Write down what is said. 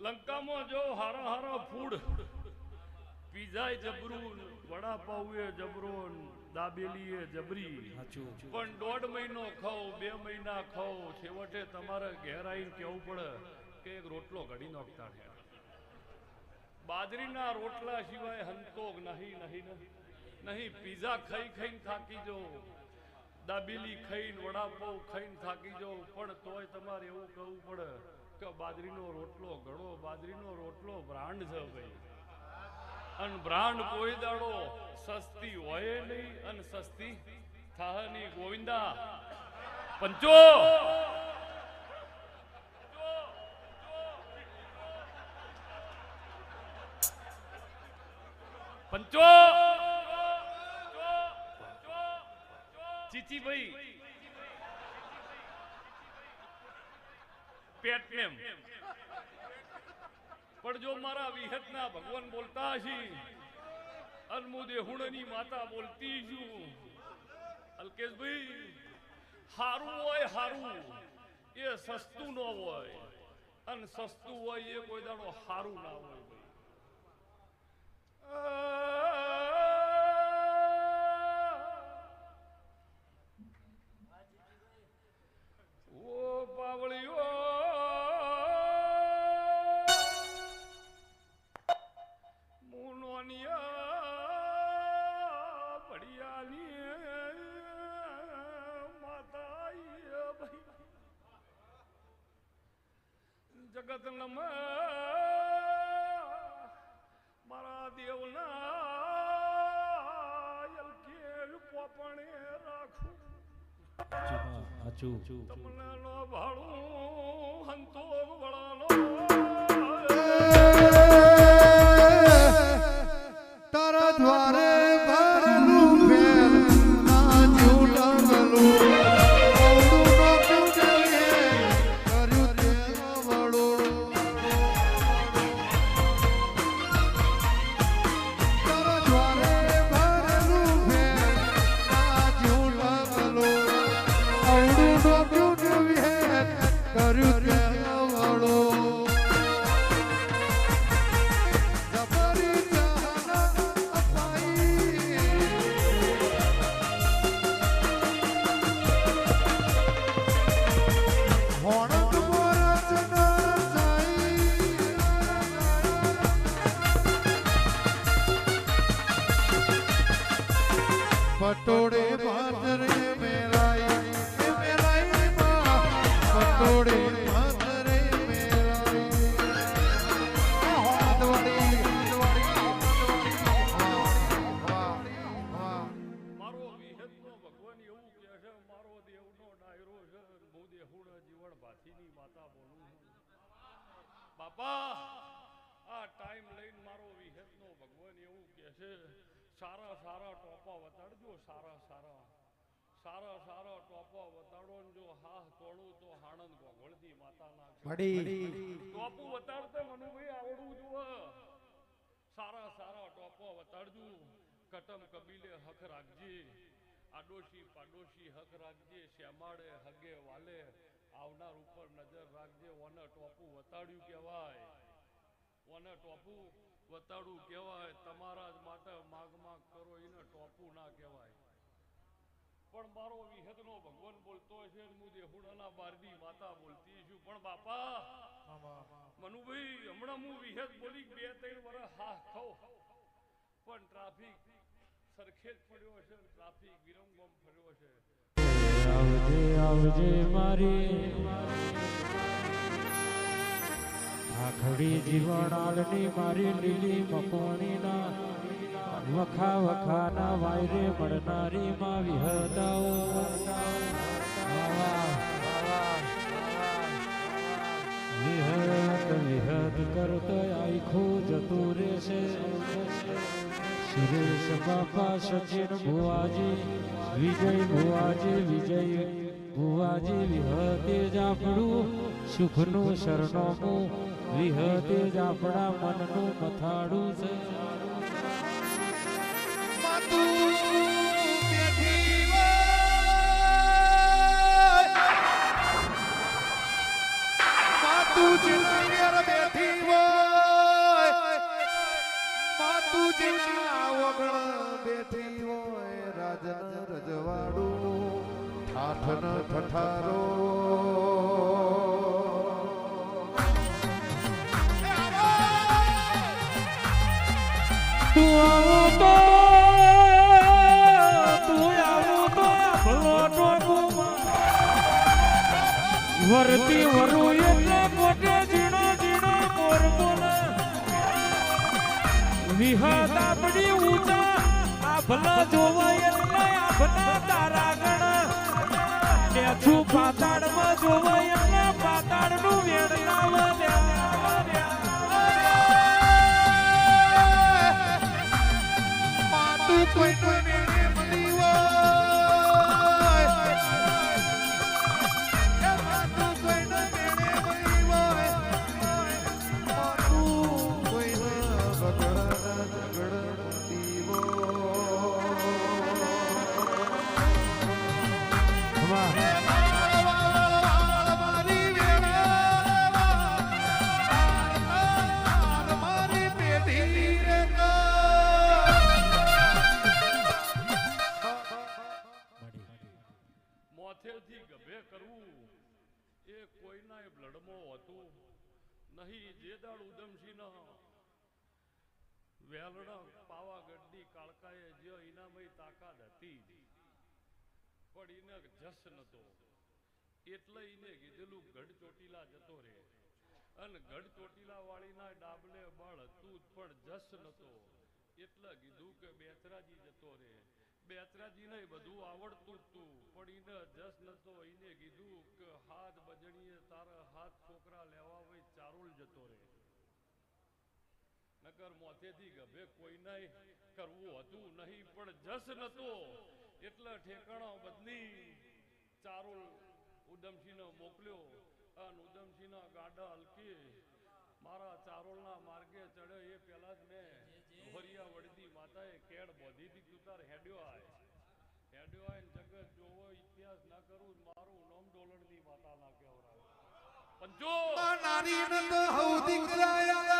લંકામાં જો હારા હારા ફૂડ પીઝા જબરું વડાપાઉં એ જબરોન દાબેલી એ જબરી પણ દોઢ મહિનો ખાઓ બે મહિના ખાઓ છેવટે તમારે ઘેર આવીને કહેવું પડે કે એક રોટલો ઘડી નાખતા છે. બાજરીના રોટલા સિવાય હંતોગ નહીં નહીં નહીં. નહીં પીઝા ખાઈ ખાઈને થાકી જો દાબેલી ખાઈને વડાપાઉ ખાઈને થાકી જો પણ તોય તમારે એવું કહેવું પડે કે બાજરીનો રોટલો, ઘણો બાજરીનો રોટલો, બ્રાન્ડ છે ભાઈ. અને બ્રાન્ડ કોઈ દાડો સસ્તી હોય નહીં અને સસ્તી થાય નહીં. ગોવિંદા, પંચો! પંચો! ચીચીભાઈ પેટનેમ પણ જો મારા વિહતના ભગવાન બોલતા હશી, અનમુદે હુણની માતા બોલતી છું. અલ્કેશભાઈ, હારું હોય હારું, એ સસ્તું ન હોય. અને સસ્તું હોય એ કોઈ દાડો હારું ના હોય. ભાઈ ભાઈ જગત નમ મારા દેવના યલકેલ પોપણે રાખું. તમને નો ભાડું માતા બોલું બાપા આ ટાઈમ લઈને મારો વિહતનો ભગવાન એવું કહે છે સારા સારા ટોપા વતાડજો સારા સારા. સારા સારા ટોપા વતાડો ને જો હા તોડું તો હાણંદ ગોગળદી માતાના ટોપું વતાડતે મનુભાઈ આવડવું જુઓ સારા સારા ટોપો વતાડજો કટમ કબીલે હક રાખજે. આડોશી પાડોશી હક રાખજે શ્યામાડે હગે વાલે. આવનાર ઉપર નજર રાખજે ઓને ટોપું વતાડ્યું કહેવાય. ઓને ટોપું વતાડું કહેવાય. તમારા જ માટે માગ માગ કરો, એને ટોપું ના કહેવાય. પણ મારો વિહતનો ભગવાન બોલતો હશે હું દેહુડાના બારડી માતા બોલતી છું. પણ બાપા, મનુભાઈ, હમણાં હું વિહત બોલી બે ત્રણ વર્ષ હા ખાવ પણ ટ્રાફિક સરખેજ પડ્યો છે ટ્રાફિક વિરંગમ ફર્યો છે આવજે આવજે મારી. આખડી જીવણાલની મારી લીલી મકોણીના વખા વખાના વાયરે મળનારી માં વિહદાઓ વિહત વિહત વિહત વિહત જતું રહેશે. સુરેશ બાપા સચિન ભુવાજી વિજય ભુવાજી વિજય ભુવાજી વિહતે જ આપણું સુખનું સરનામું વિહતે જ મનનું મથાડું છે તું. માતું બેઠી ઠાઠન ઠઠારો તું આવું વરતી વરુ એટલે મોટે ઝીણો ઝીણો મોર બોલે વિહાદ આપણી ઊંચા, આ ભલા જોવાય પાતાળમાં જોવાય પાતાળનું વેણ આવે વેલણ પાવાગઢની કાળકાએ જે ઇનામય તાકાત હતી. પણ એને જસ નતો. એટલે એને કીધેલું ગઢ ચોટીલા જતો રે અને ગઢ ચોટીલા વાળીના ડાબલે બળ હતું પણ જસ નતો. એટલે કીધું કે બેચરાજી જતો રે બેચરાજીને બધું આવડતું જ તું, પણ એને જસ નતો. એને કીધું કે હાથ બજણીએ તારા હાથ છોકરા લેવા ચારુલ જતો રે નગર મોથેથી ગભે કોઈને કરવું હતું નહીં, પણ જસ નતો. એટલે ઠેકાણો બદલી ચારુલ ઉદમસિંહને મોકલ્યો. અને ઉદમસિંહના ગાડા હલકી. મારા ચારોલના માર્ગે ચડ્યો એ પહેલા જ મેં ભરિયા વડદી માતાએ કેડ બોધી હતી તું હેડ્યો આય. હેડ્યો આય જગત જોવો, ઇતિહાસ ના કરું મારું નોમ ડોલણની માતા ના કહેવરાય પંચો! નારી ન તો હઉ